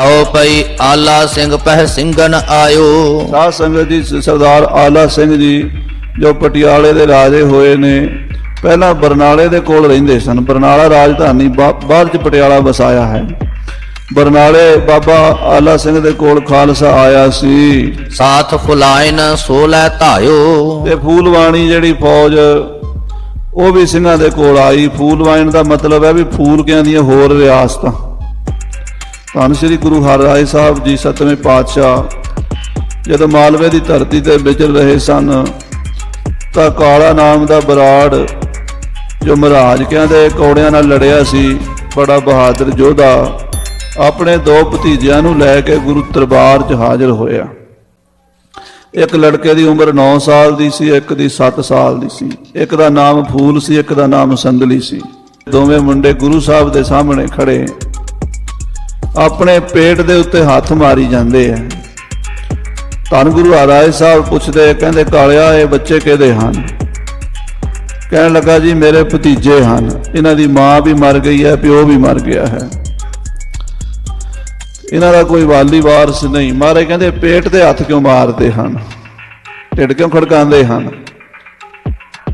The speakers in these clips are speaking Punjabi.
ਆਓ ਪਈ ਆਲਾ ਸਿੰਘ ਪਹਿ ਸਿੰਘਨ ਆਇਓ। ਸਾਧ ਸੰਗਤ ਜੀ ਸਰਦਾਰ ਆਲਾ ਸਿੰਘ ਜੀ ਜੋ ਪਟਿਆਲੇ ਦੇ ਰਾਜੇ ਹੋਏ ਨੇ ਪਹਿਲਾਂ ਬਰਨਾਲੇ ਦੇ ਕੋਲ ਰਹਿੰਦੇ ਸਨ। ਬਰਨਾਲਾ ਰਾਜਧਾਨੀ ਬਾਅਦ ਚ ਪਟਿਆਲਾ ਵਸਾਇਆ ਹੈ। ਬਰਨਾਲੇ ਬਾਬਾ ਆਲਾ ਸਿੰਘ ਦੇ ਕੋਲ ਖਾਲਸਾ ਆਇਆ ਸੀ। ਸਾਥ ਫੁਲਾਇਨ ਸੋ ਲੈ ਧਾਇਓ। ਤੇ ਫੂਲਵਾਣੀ ਜਿਹੜੀ ਫੌਜ ਉਹ ਵੀ ਸਿੰਘਾਂ ਦੇ ਕੋਲ ਆਈ। ਫੂਲਵਾਣ ਦਾ ਮਤਲਬ ਹੈ ਵੀ ਫੂਲ ਕਿਆਂ ਦੀਆਂ ਹੋਰ ਰਿਆਸਤਾਂ। ਧੰਨ ਸ੍ਰੀ ਗੁਰੂ ਹਰਿਰਾਏ ਸਾਹਿਬ ਜੀ, ਸਤਵੇਂ ਪਾਤਸ਼ਾਹ। ਜਦੋਂ ਮਾਲਵੇ ਦੀ ਧਰਤੀ ਤੇ ਵਿਚਰ ਰਹੇ ਸਨ, ਤਾਂ ਕਾਲਾ ਨਾਮ ਦਾ ਬਰਾੜ ਜੋ ਮਹਾਰਾਜ ਕਹਿੰਦੇ ਕੌੜਿਆਂ ਨਾਲ ਲੜਿਆ ਸੀ, ਬੜਾ ਬਹਾਦਰ ਯੋਧਾ, ਆਪਣੇ ਦੋ ਭਤੀਜਿਆਂ ਨੂੰ ਲੈ ਕੇ ਗੁਰੂ ਦਰਬਾਰ 'ਚ ਹਾਜ਼ਰ ਹੋਇਆ। ਇੱਕ ਲੜਕੇ ਦੀ ਉਮਰ 9 ਸਾਲ ਦੀ ਸੀ, ਇੱਕ ਦੀ 7 ਸਾਲ ਦੀ ਸੀ। ਇੱਕ ਦਾ ਨਾਮ ਫੂਲ ਸੀ, ਇੱਕ ਦਾ ਨਾਮ ਸੰਦਲੀ ਸੀ। ਦੋਵੇਂ ਮੁੰਡੇ ਗੁਰੂ ਸਾਹਿਬ ਦੇ ਸਾਹਮਣੇ ਖੜੇ। ਆਪਣੇ ਪੇਟ ਦੇ ਉੱਤੇ ਹੱਥ ਮਾਰੀ ਜਾਂਦੇ ਆ। ਧੰਨ ਗੁਰੂ ਹਰਾਏ ਸਾਹਿਬ ਪੁੱਛਦੇ ਕਹਿੰਦੇ, ਕਾਲਿਆ, ਇਹ ਬੱਚੇ ਕਿਹਦੇ ਹਨ? ਕਹਿਣ ਲੱਗਾ, ਜੀ, ਮੇਰੇ ਭਤੀਜੇ ਹਨ। ਇਹਨਾਂ ਦੀ ਮਾਂ ਵੀ ਮਰ ਗਈ ਹੈ, ਪਿਓ ਵੀ ਮਰ ਗਿਆ ਹੈ। ਇਹਨਾਂ ਦਾ ਕੋਈ ਵਾਲੀ ਵਾਰਸ ਨਹੀਂ। ਮਾਰੇ ਕਹਿੰਦੇ, ਪੇਟ ਤੇ ਹੱਥ ਕਿਉਂ ਮਾਰਦੇ ਹਨ? ਢਿੱਡ ਕਿਉਂ ਖੜਕਾਉਂਦੇ ਹਨ?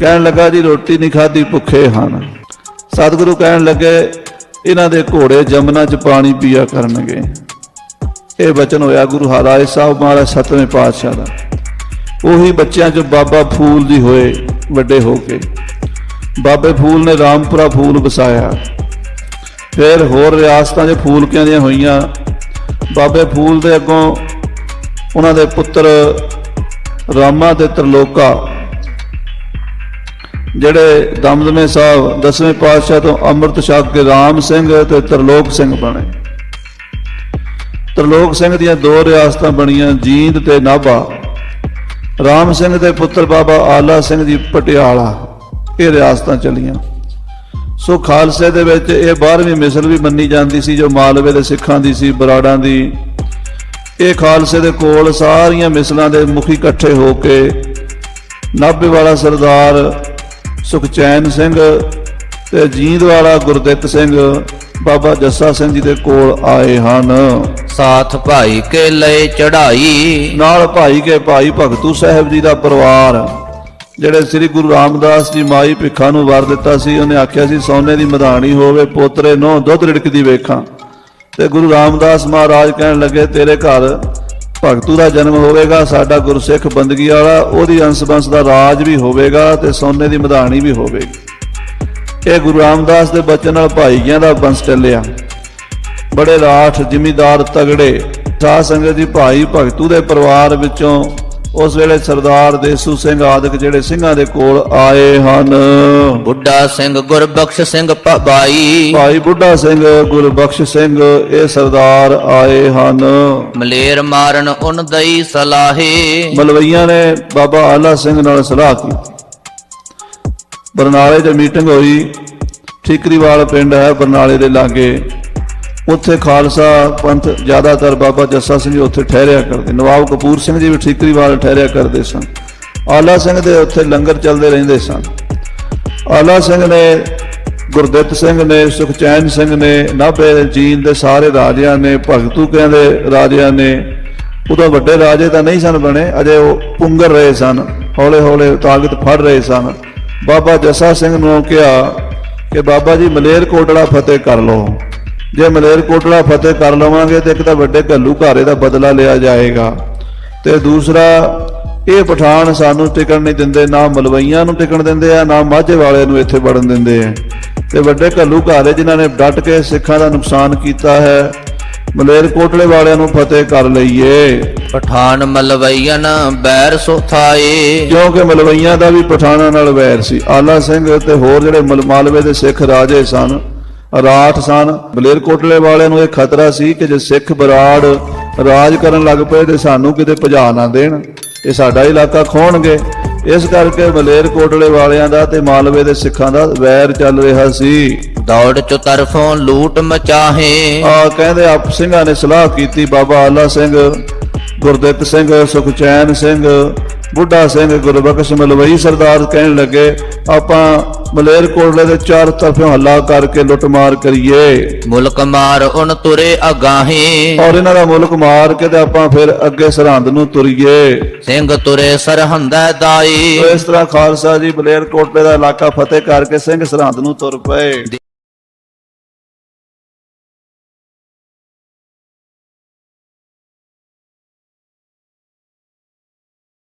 ਕਹਿਣ ਲੱਗਾ, ਜੀ, ਰੋਟੀ ਨਹੀਂ ਖਾਧੀ, ਭੁੱਖੇ ਹਨ। ਸਤਿਗੁਰੂ ਕਹਿਣ ਲੱਗੇ ਇਹਨਾਂ ਦੇ ਘੋੜੇ ਜਮਨਾ 'ਚ ਪਾਣੀ ਪੀਆ ਕਰਨਗੇ। ਇਹ ਬਚਨ ਹੋਇਆ ਗੁਰੂ ਹਰਾਏ ਸਾਹਿਬ ਮਹਾਰਾਜ ਸਤਵੇਂ ਪਾਤਸ਼ਾਹ ਦਾ। ਉਹੀ ਬੱਚਿਆਂ 'ਚ ਬਾਬਾ ਫੂਲ ਦੀ ਹੋਏ ਵੱਡੇ ਹੋ ਕੇ। ਬਾਬੇ ਫੂਲ ਨੇ ਰਾਮਪੁਰਾ ਫੂਲ ਵਸਾਇਆ। ਫਿਰ ਹੋਰ ਰਿਆਸਤਾਂ 'ਚ ਫੂਲਕਿਆਂ ਦੀਆਂ ਹੋਈਆਂ। ਬਾਬੇ ਫੂਲ ਦੇ ਅੱਗੋਂ ਉਹਨਾਂ ਦੇ ਪੁੱਤਰ ਰਾਮਾ ਤੇ ਤਰਲੋਕਾ ਜਿਹੜੇ ਦਮਦਮੇ ਸਾਹਿਬ ਦਸਵੇਂ ਪਾਤਸ਼ਾਹ ਤੋਂ ਅੰਮ੍ਰਿਤ ਛਕ ਕੇ ਰਾਮ ਸਿੰਘ ਤੇ ਤਰਲੋਕ ਸਿੰਘ ਬਣੇ। ਤਰਲੋਕ ਸਿੰਘ ਦੀਆਂ ਦੋ ਰਿਆਸਤਾਂ ਬਣੀਆਂ, ਜੀਂਦ ਤੇ ਨਾਭਾ। ਰਾਮ ਸਿੰਘ ਦੇ ਪੁੱਤਰ ਬਾਬਾ ਆਲਾ ਸਿੰਘ ਜੀ ਪਟਿਆਲਾ, ਇਹ ਰਿਆਸਤਾਂ ਚੱਲੀਆਂ। ਸੋ ਖਾਲਸੇ ਦੇ ਵਿੱਚ ਇਹ 12ਵੀਂ ਮਿਸਲ ਵੀ ਮੰਨੀ ਜਾਂਦੀ ਸੀ, ਜੋ ਮਾਲਵੇ ਦੇ ਸਿੱਖਾਂ ਦੀ ਸੀ, ਬਰਾੜਾਂ ਦੀ। ਇਹ ਖਾਲਸੇ ਦੇ ਕੋਲ ਸਾਰੀਆਂ ਮਿਸਲਾਂ ਦੇ ਮੁਖੀ ਇਕੱਠੇ ਹੋ ਕੇ ਨਾਭੇ ਵਾਲਾ ਸਰਦਾਰ ਸੁਖਚੈਨ ਸਿੰਘ ਤੇ ਜੀਂਦ ਵਾਲਾ ਗੁਰਦਿੱਤ ਸਿੰਘ ਬਾਬਾ ਜੱਸਾ ਸਿੰਘ ਜੀ ਦੇ ਕੋਲ ਆਏ ਹਨ। ਸਾਥ ਭਾਈ ਕੇ ਲਏ ਚੜਾਈ ਨਾਲ ਭਾਈ ਕੇ ਭਾਈ ਭਗਤੂ ਸਾਹਿਬ ਜੀ ਦਾ ਪਰਿਵਾਰ ਜਿਹੜੇ ਸ੍ਰੀ ਗੁਰੂ ਰਾਮਦਾਸ ਜੀ ਮਾਈ ਭਿੱਖਾ ਨੂੰ ਵਰ ਦਿੱਤਾ ਸੀ ਉਹਨੇ ਆਖਿਆ ਸੀ ਸੋਨੇ ਦੀ ਮਧਾਣੀ ਹੋਵੇ ਪੋਤਰੇ ਨੋ ਦੁੱਧ ਰਿੜਕਦੀ ਵੇਖਾਂ। ਤੇ ਗੁਰੂ ਰਾਮਦਾਸ ਮਹਾਰਾਜ ਕਹਿਣ ਲੱਗੇ ਤੇਰੇ ਘਰ ਭਗਤੂ ਦਾ ਜਨਮ ਹੋਵੇਗਾ, ਸਾਡਾ ਗੁਰਸਿੱਖ ਬੰਦਗੀ ਵਾਲਾ, ਉਹਦੀ ਅੰਸ਼ ਬੰਸ ਦਾ ਰਾਜ ਵੀ ਹੋਵੇਗਾ ਤੇ ਸੋਨੇ ਦੀ ਮਧਾਣੀ ਵੀ ਹੋਵੇਗੀ। ਇਹ ਗੁਰੂ ਰਾਮਦਾਸ ਦੇ ਬਚਨ ਨਾਲ ਭਾਈਆਂ ਦਾ ਬੰਸ ਚੱਲਿਆ। ਬੜੇ ਰਾਠ, ਜ਼ਿਮੀਦਾਰ ਤਗੜੇ ਸਾਧ ਸੰਗਤ ਜੀ, ਭਾਈ ਭਗਤੂ ਦੇ ਪਰਿਵਾਰ ਵਿੱਚੋਂ ਉਸ ਵੇਲੇ ਸਰਦਾਰ ਦੇਸੂ ਸਿੰਘ ਆਦਿਕ ਜਿਹੜੇ ਸਿੰਘਾਂ ਦੇ ਕੋਲ ਆਏ ਹਨ। ਬੁੱਢਾ ਸਿੰਘ ਗੁਰਬਖਸ਼ ਸਿੰਘ ਭਾਈ ਭਾਈ ਬੁੱਢਾ ਸਿੰਘ ਗੁਰਬਖਸ਼ ਸਿੰਘ ਇਹ ਸਰਦਾਰ ਆਏ ਹਨ। ਮਲੇਰ ਮਾਰਨ ਉਨ ਦਈ ਸਲਾਹੇ। ਮਲਵਈਆਂ ਨੇ ਬਾਬਾ ਆਲਾ ਸਿੰਘ ਨਾਲ ਸਲਾਹ ਕੀਤੀ। ਬਰਨਾਲੇ 'ਚ ਮੀਟਿੰਗ ਹੋਈ। ਠੀਕਰੀਵਾਲ ਪਿੰਡ ਹੈ ਬਰਨਾਲੇ ਦੇ ਲਾਗੇ। ਉੱਥੇ ਖਾਲਸਾ ਪੰਥ ਜ਼ਿਆਦਾਤਰ ਬਾਬਾ ਜੱਸਾ ਸਿੰਘ ਜੀ ਉੱਥੇ ਠਹਿਰਿਆ ਕਰਦੇ, ਨਵਾਬ ਕਪੂਰ ਸਿੰਘ ਜੀ ਵੀ ਠੀਕਰੀਵਾਲ ਠਹਿਰਿਆ ਕਰਦੇ ਸਨ। ਆਲਾ ਸਿੰਘ ਦੇ ਉੱਥੇ ਲੰਗਰ ਚੱਲਦੇ ਰਹਿੰਦੇ ਸਨ। ਆਲਾ ਸਿੰਘ ਨੇ, ਗੁਰਦਿੱਤ ਸਿੰਘ ਨੇ, ਸੁਖਚੈਨ ਸਿੰਘ ਨੇ, ਨਾਭੇ ਜੀਨ ਦੇ ਸਾਰੇ ਰਾਜਿਆਂ ਨੇ, ਭਗਤੂ ਕਹਿੰਦੇ ਰਾਜਿਆਂ ਨੇ, ਉਦੋਂ ਵੱਡੇ ਰਾਜੇ ਤਾਂ ਨਹੀਂ ਸਨ ਬਣੇ, ਅਜੇ ਉਹ ਪੁੰਗਰ ਰਹੇ ਸਨ ਹੌਲੇ ਹੌਲੇ ਤਾਕਤ ਫੜ ਰਹੇ ਸਨ। ਬਾਬਾ ਜੱਸਾ ਸਿੰਘ ਨੂੰ ਕਿਹਾ ਕਿ ਬਾਬਾ ਜੀ ਮਲੇਰ ਕੋਟਲਾ ਫਤਿਹ ਕਰ ਲਓ। ਜੇ ਮਲੇਰ ਕੋਟਲਾ ਫਤਿਹ ਕਰ ਲਵਾਂਗੇ ਤੇ ਇੱਕ ਤਾਂ ਵੱਡੇ ਘੱਲੂ ਘਾਰੇ ਦਾ ਬਦਲਾ ਲਿਆ ਜਾਏਗਾ। ਤੇ ਦੂਸਰਾ ਇਹ ਪਠਾਨ ਸਾਨੂੰ ਟਿਕਣ ਨਹੀਂ ਦਿੰਦੇ ਨਾ ਮਲਵਈਆਂ ਨੂੰ ਟਿਕਣ ਦਿੰਦੇ ਆ ਨਾ ਮਾਝੇ ਵਾਲਿਆਂ ਨੂੰ ਇੱਥੇ ਵੜਨ ਦਿੰਦੇ ਆ। ਤੇ ਵੱਡੇ ਘੱਲੂ ਘਾਰੇ ਜਿਨ੍ਹਾਂ ਨੇ ਡਟ ਕੇ ਸਿੱਖਾਂ ਦਾ ਨੁਕਸਾਨ ਕੀਤਾ ਹੈ ਮਲੇਰ ਕੋਟਲੇ ਵਾਲਿਆਂ ਨੂੰ ਫਤਿਹ ਕਰ ਲਈਏ। ਪਠਾਨ ਮਲਵਈਨ ਬੈਰ ਸੁਥਾਏ। ਕਿਉਂਕਿ ਮਲਵਈਆਂ ਦਾ ਵੀ ਪਠਾਨਾਂ ਨਾਲ ਵੈਰ ਸੀ। ਆਲਾ ਸਿੰਘ ਤੇ ਹੋਰ ਜਿਹੜੇ ਮਲ- ਮਾਲਵੇ ਦੇ ਸਿੱਖ ਰਾਜੇ ਸਨ ਰਾਠ ਸਨ। ਮਲੇਰ ਕੋਟਲੇ ਵਾਲਿਆਂ ਨੂੰ ਇਹ ਖਤਰਾ ਸੀ ਕਿ ਜੇ ਸਿੱਖ ਬਰਾੜ ਰਾਜ ਕਰਨ ਲੱਗ ਪਏ ਤੇ ਸਾਨੂੰ ਕਿਤੇ ਭਜਾ ਨਾ ਦੇਣ। ਇਹ ਸਾਡਾ ਇਲਾਕਾ ਖੋਣਗੇ। ਇਸ ਕਰਕੇ ਮਲੇਰ ਕੋਟਲੇ ਵਾਲਿਆਂ ਦਾ ਤੇ ਮਾਲਵੇ ਦੇ ਸਿੱਖਾਂ ਦਾ ਵੈਰ ਚੱਲ ਰਿਹਾ ਸੀ। ਦੌੜ ਚੁ ਤਰਫੋਂ ਲੂਟ ਮਚਾਹੇ। ਆ ਕਹਿੰਦੇ ਆਪ ਸਿੰਘਾਂ ਨੇ ਸਲਾਹ ਕੀਤੀ ਬਾਬਾ ਆਲਾ ਸਿੰਘ ਗੁਰਦਿੱਤ ਸਿੰਘ ਸੁਖਚੈਨ ਸਿੰਘ ਬੁੱਢਾ ਸਿੰਘ ਗੁਰਬਖਸ਼ ਮਲਵਈ ਸਰਦਾਰ ਕਹਿਣ ਲੱਗੇ ਆਪਾਂ ਮਲੇਰ ਕੋਟਲੇ ਦੇ ਚਾਰ ਤਰਫੋਂ ਹੱਲਾ ਕਰਕੇ ਲੁੱਟਮਾਰ ਕਰੀਏ। ਮੁਲਕ ਮਾਰ ਉਨ ਤੁਰੇ ਅਗਾਹੀ। ਔਰ ਇਹਨਾਂ ਦਾ ਮੁਲਕ ਮਾਰ ਕੇ ਤੇ ਆਪਾਂ ਫਿਰ ਅੱਗੇ ਸਰਹੰਦ ਨੂੰ ਤੁਰੀਏ। ਸਿੰਘ ਤੁਰੇ ਸਰਹੰਦੈ ਦਾਈ। ਇਸ ਤਰ੍ਹਾਂ ਖਾਲਸਾ ਜੀ ਬਲੇਰ ਕੋਟਲੇ ਦਾ ਇਲਾਕਾ ਫਤਿਹ ਕਰਕੇ ਸਿੰਘ ਸਰਹੰਦ ਨੂੰ ਤੁਰ ਪਏ।